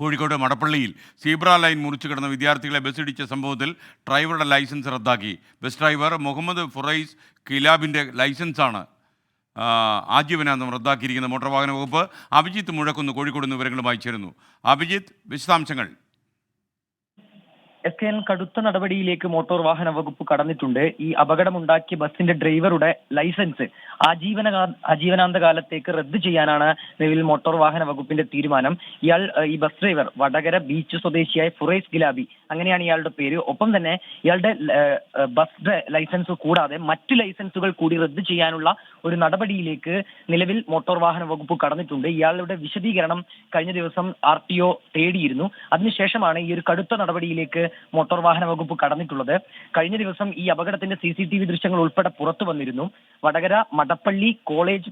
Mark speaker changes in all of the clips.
Speaker 1: Kozhikode മടപ്പള്ളിയിൽ zebra line മുറിച്ചു കിടന്ന വിദ്യാർത്ഥികളെ ബസ്സിടിച്ച സംഭവത്തിൽ ഡ്രൈവറുടെ ലൈസൻസ് റദ്ദാക്കി. ബസ് ഡ്രൈവർ മുഹമ്മദ് ഫുറൈസ് കിലാബിന്റെ ലൈസൻസാണ് ആജീവനാന്തം റദ്ദാക്കിയിരിക്കുന്ന മോട്ടോർ വാഹന വകുപ്പ് അഭിജിത്ത് മുഴക്കുന്ന് കോഴിക്കോട് നിന്ന് വിവരങ്ങളുമായി ചേരുന്നു. അഭിജിത്ത് വിശദാംശങ്ങൾ.
Speaker 2: എസ് കെ എൻ കടുത്ത നടപടിയിലേക്ക് മോട്ടോർ വാഹന വകുപ്പ് കടന്നിട്ടുണ്ട്. ഈ അപകടമുണ്ടാക്കിയ ബസിന്റെ ഡ്രൈവറുടെ ലൈസൻസ് ആജീവന ആജീവനാന്ത കാലത്തേക്ക് റദ്ദു ചെയ്യാനാണ് നിലവിൽ മോട്ടോർ വാഹന വകുപ്പിന്റെ തീരുമാനം. ഇയാൾ ഈ ബസ് ഡ്രൈവർ വടകര ബീച്ച് സ്വദേശിയായ ഫുറൈസ് ഗിലാബി അങ്ങനെയാണ് ഇയാളുടെ പേര്. ഒപ്പം തന്നെ ഇയാളുടെ ബസ് ലൈസൻസ് കൂടാതെ മറ്റു ലൈസൻസുകൾ കൂടി റദ്ദു ചെയ്യാനുള്ള ഒരു നടപടിയിലേക്ക് നിലവിൽ മോട്ടോർ വാഹന വകുപ്പ് കടന്നിട്ടുണ്ട്. ഇയാളുടെ വിശദീകരണം കഴിഞ്ഞ ദിവസം ആർ തേടിയിരുന്നു. അതിനുശേഷമാണ് ഈ ഒരു കടുത്ത നടപടിയിലേക്ക് മോട്ടോർ വാഹന വകുപ്പ് കടന്നിട്ടുള്ളത്. കഴിഞ്ഞ ദിവസം ഈ അപകടത്തിന്റെ സി സി ടി വി ദൃശ്യങ്ങൾ ഉൾപ്പെടെ പുറത്തു വന്നിരുന്നു. വടകര മടപ്പള്ളി കോളേജ്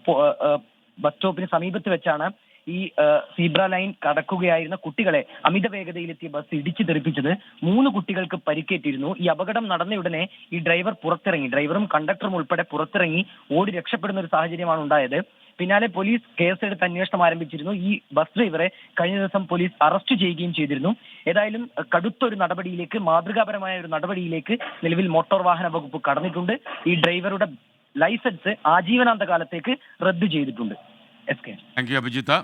Speaker 2: ബസ് സ്റ്റോപ്പിന് സമീപത്ത് വെച്ചാണ് ഈ സീബ്ര ലൈൻ കടക്കുകയായിരുന്ന കുട്ടികളെ അമിത വേഗതയിലെത്തിയ ബസ് ഇടിച്ചു തെറിപ്പിച്ചത്. മൂന്ന് കുട്ടികൾക്ക് പരിക്കേറ്റിരുന്നു. ഈ അപകടം നടന്നയുടനെ ഈ ഡ്രൈവർ പുറത്തിറങ്ങി. ഡ്രൈവറും കണ്ടക്ടറും ഉൾപ്പെടെ പുറത്തിറങ്ങി. ഓടി രക്ഷപ്പെടുന്ന ഒരു സാഹചര്യമാണ് ഉണ്ടായത്. പിന്നാലെ പോലീസ് കേസെടുത്ത് അന്വേഷണം ആരംഭിച്ചിരുന്നു. ഈ ബസ് ഡ്രൈവറെ കഴിഞ്ഞ ദിവസം പോലീസ് അറസ്റ്റ് ചെയ്യുകയും ചെയ്തിരുന്നു. ഏതായാലും കടുത്ത കടുത്തൊരു നടപടിയിലേക്ക് മാതൃകാപരമായ ഒരു നടപടിയിലേക്ക് നിലവിൽ മോട്ടോർ വാഹന വകുപ്പ് കടന്നിട്ടുണ്ട്. ഈ ഡ്രൈവറുടെ ലൈസൻസ് ആജീവനാന്ത കാലത്തേക്ക് റദ്ദു ചെയ്തിട്ടുണ്ട്. S K.
Speaker 1: അഭിജിത്ത്.